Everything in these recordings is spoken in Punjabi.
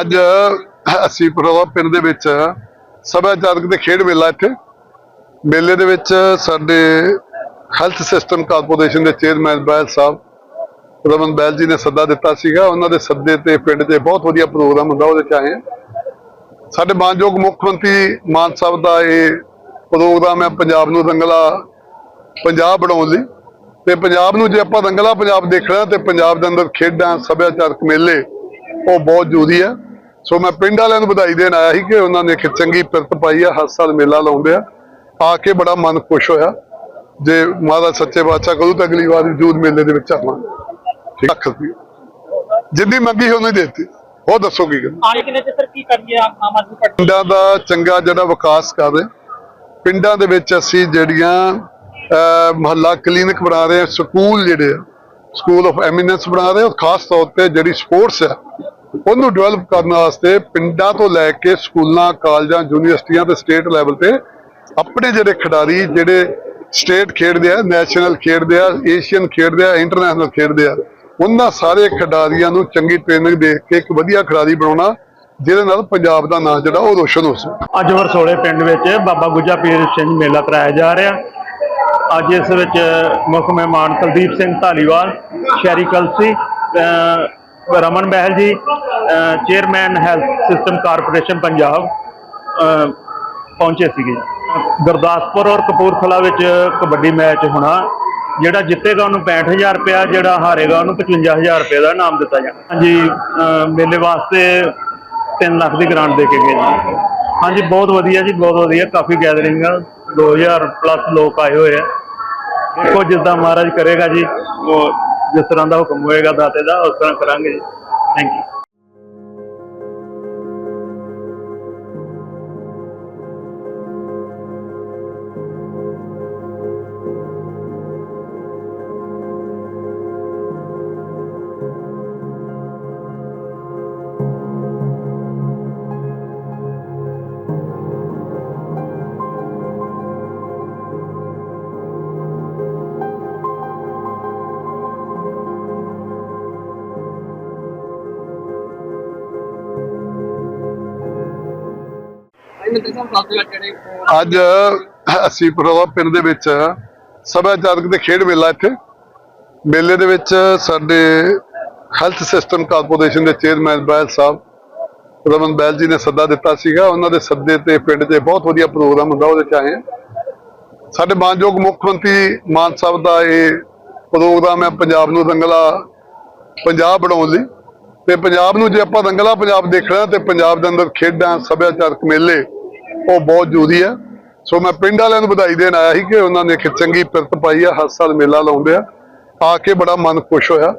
ਅੱਜ ਅਸੀਂ ਪ੍ਰੋਵਾ ਪਿੰਡ ਦੇ ਵਿੱਚ ਸੱਭਿਆਚਾਰਕ ਤੇ ਖੇਡ ਮੇਲਾ ਇੱਥੇ। ਮੇਲੇ ਦੇ ਵਿੱਚ ਸਾਡੇ ਹੈਲਥ ਸਿਸਟਮ ਕਾਰਪੋਰੇਸ਼ਨ ਦੇ ਚੇਅਰਮੈਨ ਬੈਲ ਸਾਹਿਬ, ਰਮਨ ਬੈਲ ਜੀ ਨੇ ਸੱਦਾ ਦਿੱਤਾ ਸੀਗਾ। ਉਹਨਾਂ ਦੇ ਸੱਦੇ ਤੇ ਪਿੰਡ 'ਚ ਬਹੁਤ ਵਧੀਆ ਪ੍ਰੋਗਰਾਮ ਹੁੰਦਾ, ਉਹਦੇ 'ਚ ਆਏ ਹਾਂ। ਸਾਡੇ ਮਾਨਯੋਗ ਮੁੱਖ ਮੰਤਰੀ ਮਾਨ ਸਾਹਿਬ ਦਾ ਇਹ ਪ੍ਰੋਗਰਾਮ ਹੈ ਪੰਜਾਬ ਨੂੰ ਰੰਗਲਾ ਪੰਜਾਬ ਬਣਾਉਣ ਲਈ। ਤੇ ਪੰਜਾਬ ਨੂੰ ਜੇ ਆਪਾਂ ਰੰਗਲਾ ਪੰਜਾਬ ਦੇਖਣਾ ਤੇ ਪੰਜਾਬ ਦੇ ਅੰਦਰ ਖੇਡਾਂ, ਸੱਭਿਆਚਾਰਕ ਮੇਲੇ ਉਹ ਬਹੁਤ ਜ਼ਰੂਰੀ ਹੈ ਸੋ ਮੈਂ ਪਿੰਡ ਵਾਲਿਆਂ ਨੂੰ ਵਧਾਈ ਦੇਣ ਆਇਆ ਸੀ ਕਿ ਉਹਨਾਂ ਨੇ ਇੱਕ ਚੰਗੀ ਪਿਰਤ ਪਾਈ ਆ ਹਰ ਸਾਲ ਮੇਲਾ ਲਾਉਂਦੇ ਆ। ਆ ਕੇ ਬੜਾ ਮਨ ਖੁਸ਼ ਹੋਇਆ। ਜੇ ਮਹਾਰਾਜ ਸੱਚੇ ਬਾਦਸ਼ਾਹ ਕਰੂ ਤਾਂ ਅਗਲੀ ਵਾਰ ਜੂਦ ਮੇਲੇ ਦੇ ਵਿੱਚ ਆਵਾਂ ਠੀਕ ਲੱਖ ਰੁਪਈਆ ਜਿੰਨੀ ਮੰਗੀ ਉਹਨੇ ਦਿੱਤੀ। ਉਹ ਦੱਸੋ ਕੀ ਗੱਲ? ਆਣੇ ਕਿਨੇ ਤੇ ਸਰ ਕੀ ਕਰੀਏ? ਆਮ ਆਦਮੀ ਪਾਰਟੀ ਪਿੰਡਾਂ ਦਾ ਚੰਗਾ ਜਿਹੜਾ ਵਿਕਾਸ ਕਰ ਰਹੇ। ਪਿੰਡਾਂ ਦੇ ਵਿੱਚ ਅਸੀਂ ਜਿਹੜੀਆਂ ਮਹੱਲਾ ਕਲੀਨਿਕ ਬਣਾ ਰਹੇ ਸਕੂਲ ਜਿਹੜੇ ਆ ਸਕੂਲ ਆਫ ਐਮੀਨੈਂਸ ਬਣਾ ਰਹੇ ਹਾਂ। ਔਰ ਖਾਸ ਤੌਰ ਤੇ ਜਿਹੜੀ ਸਪੋਰਟਸ ਹੈ, ਉਹਨੂੰ ਡਿਵੈਲਪ ਕਰਨ ਵਾਸਤੇ ਪਿੰਡਾਂ ਤੋਂ ਲੈ ਕੇ ਸਕੂਲਾਂ, ਕਾਲਜਾਂ, ਯੂਨੀਵਰਸਿਟੀਆਂ ਤੇ ਸਟੇਟ ਲੈਵਲ ਤੇ ਆਪਣੇ ਜਿਹੜੇ ਖਿਡਾਰੀ, ਜਿਹੜੇ ਸਟੇਟ ਖੇਡਦੇ ਆ ਨੈਸ਼ਨਲ ਖੇਡਦੇ ਆ ਏਸ਼ੀਅਨ ਖੇਡਦੇ ਆ ਇੰਟਰਨੈਸ਼ਨਲ ਖੇਡਦੇ ਆ, ਉਹਨਾਂ ਸਾਰੇ ਖਿਡਾਰੀਆਂ ਨੂੰ ਚੰਗੀ ਟ੍ਰੇਨਿੰਗ ਦੇ ਕੇ ਇੱਕ ਵਧੀਆ ਖਿਡਾਰੀ ਬਣਾਉਣਾ, ਜਿਹਦੇ ਨਾਲ ਪੰਜਾਬ ਦਾ ਨਾਂ ਜਿਹੜਾ ਉਹ ਰੋਸ਼ਨ ਹੋ ਸਕੇ। ਅੱਜ ਵਰਸੋਲੇ ਪਿੰਡ ਵਿੱਚ ਬਾਬਾ ਗੁੱਜਾ ਪੀਰ ਸਿੰਘ ਮੇਲਾ ਕਰਾਇਆ ਜਾ ਰਿਹਾ। ਅੱਜ ਇਸ ਵਿੱਚ ਮੁੱਖ ਮਹਿਮਾਨ ਕੁਲਦੀਪ ਸਿੰਘ ਧਾਲੀਵਾਲ, ਸ਼ਹਿਰੀ Kalsi Raman Bahl ji chairman health system corporation Punjab ਪਹੁੰਚੇ ਸੀਗੇ। ਗੁਰਦਾਸਪੁਰ ਔਰ ਕਪੂਰਥਲਾ ਵਿੱਚ ਕਬੱਡੀ ਮੈਚ ਹੋਣਾ, ਜਿਹੜਾ ਜਿੱਤੇਗਾ ਉਹਨੂੰ 65000 ਰੁਪਇਆ, ਜਿਹੜਾ ਹਾਰੇਗਾ ਉਹਨੂੰ 55000 ਰੁਪਏ ਦਾ ਇਨਾਮ ਦਿੱਤਾ ਜਾਣਾ ਹਾਂਜੀ ਮੇਲੇ ਵਾਸਤੇ 3 ਲੱਖ ਦੀ ਗ੍ਰਾਂਟ ਦੇ ਕੇ ਗਏ ਜੀ। ਹਾਂਜੀ, ਬਹੁਤ ਵਧੀਆ ਜੀ, ਬਹੁਤ ਵਧੀਆ। ਕਾਫੀ ਗੈਦਰਿੰਗ ਆ। 2000 ਪਲੱਸ ਲੋਕ ਆਏ ਹੋਏ ਆ। ਦੇਖੋ ਜਿੱਦਾਂ ਮਹਾਰਾਜ ਕਰੇਗਾ ਜੀ, ਉਹ ਜਿਸ ਤਰ੍ਹਾਂ ਦਾ ਹੁਕਮ ਹੋਏਗਾ ਦਾਤੇ ਦਾ, ਉਸ ਤਰ੍ਹਾਂ ਕਰਾਂਗੇ ਜੀ। ਥੈਂਕ ਯੂ ਅੱਜ ਅਸੀਂ ਪ੍ਰੋਵਾ ਪਿੰਡ ਦੇ ਵਿੱਚ ਸੱਭਿਆਚਾਰਕ ਤੇ ਖੇਡ ਮੇਲਾ ਇੱਥੇ। ਮੇਲੇ ਦੇ ਵਿੱਚ ਸਾਡੇ ਹੈਲਥ ਸਿਸਟਮ ਕਾਰਪੋਰੇਸ਼ਨ ਦੇ ਚੇਅਰਮੈਨ ਬੈਲ ਸਾਹਿਬ, ਰਮਨ ਬੈਲ ਜੀ ਨੇ ਸੱਦਾ ਦਿੱਤਾ ਸੀਗਾ। ਉਹਨਾਂ ਦੇ ਸੱਦੇ ਤੇ ਪਿੰਡ 'ਚ ਬਹੁਤ ਵਧੀਆ ਪ੍ਰੋਗਰਾਮ ਹੁੰਦਾ, ਉਹਦੇ 'ਚ ਆਏ ਹਾਂ। ਸਾਡੇ ਮਾਨਯੋਗ ਮੁੱਖ ਮੰਤਰੀ ਮਾਨ ਸਾਹਿਬ ਦਾ ਇਹ ਪ੍ਰੋਗਰਾਮ ਹੈ ਪੰਜਾਬ ਨੂੰ ਰੰਗਲਾ ਪੰਜਾਬ ਬਣਾਉਣ ਲਈ। ਤੇ ਪੰਜਾਬ ਨੂੰ ਜੇ ਆਪਾਂ ਰੰਗਲਾ ਪੰਜਾਬ ਦੇਖਣਾ ਤੇ ਪੰਜਾਬ ਦੇ ਅੰਦਰ ਖੇਡਾਂ, ਸੱਭਿਆਚਾਰਕ ਮੇਲੇ ਉਹ ਬਹੁਤ ਜ਼ਰੂਰੀ ਹੈ ਸੋ ਮੈਂ ਪਿੰਡ ਵਾਲਿਆਂ ਨੂੰ ਵਧਾਈ ਦੇਣ ਆਇਆ ਸੀ ਕਿ ਉਹਨਾਂ ਨੇ ਇੱਕ ਚੰਗੀ ਪਿਰਤ ਪਾਈ ਆ ਹਰ ਸਾਲ ਮੇਲਾ ਲਾਉਂਦੇ ਆ। ਆ ਕੇ ਬੜਾ ਮਨ ਖੁਸ਼ ਹੋਇਆ।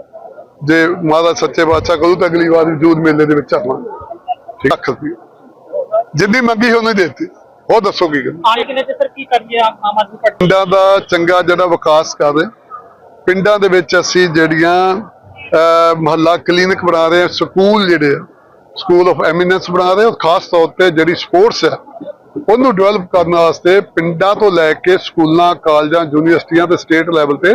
ਜੇ ਮਹਾਰਾਜ ਸੱਚੇ ਬਾਦਸ਼ਾਹ ਕਰੂ ਤਾਂ ਅਗਲੀ ਵਾਰ ਜੂਦ ਮੇਲੇ ਦੇ ਵਿੱਚ ਆਵਾਂ ਠੀਕ ਰੁਪਈਆ ਜਿੰਨੀ ਮੰਗੀ ਉਹਨੇ ਦਿੱਤੀ। ਉਹ ਦੱਸੋ ਕੀ ਗੱਲ? ਆਣੇ ਕਿਨੇ ਤੇ ਸਰ ਕੀ ਕਰੀਏ? ਆਮ ਆਦਮੀ ਪਾਰਟੀ ਪਿੰਡਾਂ ਦਾ ਚੰਗਾ ਜਿਹੜਾ ਵਿਕਾਸ ਕਰ ਰਹੇ। ਪਿੰਡਾਂ ਦੇ ਵਿੱਚ ਅਸੀਂ ਜਿਹੜੀਆਂ ਮਹੱਲਾ ਕਲੀਨਿਕ ਬਣਾ ਰਹੇ ਸਕੂਲ ਜਿਹੜੇ ਆ ਸਕੂਲ ਆਫ ਐਮੀਨੈਂਸ ਬਣਾ ਰਹੇ ਹਾਂ। ਖਾਸ ਤੌਰ ਤੇ ਜਿਹੜੀ ਸਪੋਰਟਸ ਹੈ, ਉਹਨੂੰ ਡਿਵੈਲਪ ਕਰਨ ਵਾਸਤੇ ਪਿੰਡਾਂ ਤੋਂ ਲੈ ਕੇ ਸਕੂਲਾਂ, ਕਾਲਜਾਂ, ਯੂਨੀਵਰਸਿਟੀਆਂ ਤੇ ਸਟੇਟ ਲੈਵਲ ਤੇ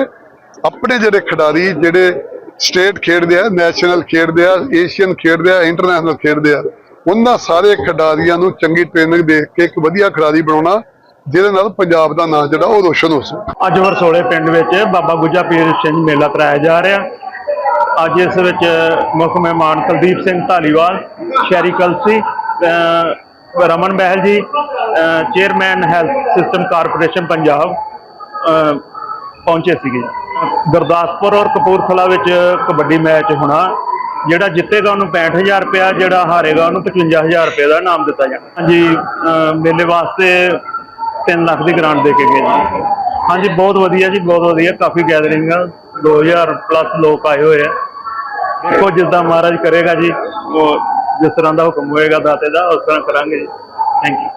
ਆਪਣੇ ਜਿਹੜੇ ਖਿਡਾਰੀ, ਜਿਹੜੇ ਸਟੇਟ ਖੇਡਦੇ ਆ ਨੈਸ਼ਨਲ ਖੇਡਦੇ ਆ ਏਸ਼ੀਅਨ ਖੇਡਦੇ ਆ ਇੰਟਰਨੈਸ਼ਨਲ ਖੇਡਦੇ ਆ, ਉਹਨਾਂ ਸਾਰੇ ਖਿਡਾਰੀਆਂ ਨੂੰ ਚੰਗੀ ਟ੍ਰੇਨਿੰਗ ਦੇ ਕੇ ਇੱਕ ਵਧੀਆ ਖਿਡਾਰੀ ਬਣਾਉਣਾ, ਜਿਹਦੇ ਨਾਲ ਪੰਜਾਬ ਦਾ ਨਾਂ ਜਿਹੜਾ ਉਹ ਰੋਸ਼ਨ ਹੋ ਸਕੇ। ਅੱਜ ਵਰਸੋਲੇ ਪਿੰਡ ਵਿੱਚ ਬਾਬਾ ਗੁੱਜਾ ਪੀਰ ਸਿੰਘ ਮੇਲਾ ਕਰਾਇਆ ਜਾ ਰਿਹਾ। ਅੱਜ ਇਸ ਵਿੱਚ ਮੁੱਖ ਮਹਿਮਾਨ ਕੁਲਦੀਪ ਸਿੰਘ ਧਾਲੀਵਾਲ, ਸ਼ਹਿਰੀ Kalsi Raman Bahl ji chairman health system corporation Punjab ਪਹੁੰਚੇ ਸੀਗੇ। ਗੁਰਦਾਸਪੁਰ ਔਰ ਕਪੂਰਥਲਾ ਵਿੱਚ ਕਬੱਡੀ ਮੈਚ ਹੋਣਾ, ਜਿਹੜਾ ਜਿੱਤੇਗਾ ਉਹਨੂੰ 65000 ਰੁਪਇਆ, ਜਿਹੜਾ ਹਾਰੇਗਾ ਉਹਨੂੰ 55000 ਰੁਪਏ ਦਾ ਇਨਾਮ ਦਿੱਤਾ ਜਾਣਾ। ਹਾਂਜੀ ਮੇਲੇ ਵਾਸਤੇ 3 ਲੱਖ ਦੀ ਗ੍ਰਾਂਟ ਦੇ ਕੇ ਗਏ ਜੀ। ਹਾਂਜੀ, ਬਹੁਤ ਵਧੀਆ ਜੀ, ਬਹੁਤ ਵਧੀਆ, ਕਾਫੀ ਗੈਦਰਿੰਗ ਆ। 2000 ਪਲੱਸ ਲੋਕ ਆਏ ਹੋਏ ਆ। ਦੇਖੋ ਜਿੱਦਾਂ ਮਹਾਰਾਜ ਕਰੇਗਾ ਜੀ, ਉਹ ਜਿਸ ਤਰ੍ਹਾਂ ਦਾ ਹੁਕਮ ਹੋਏਗਾ ਦਾਤੇ ਦਾ, ਉਸ ਤਰ੍ਹਾਂ ਕਰਾਂਗੇ ਜੀ। Thank you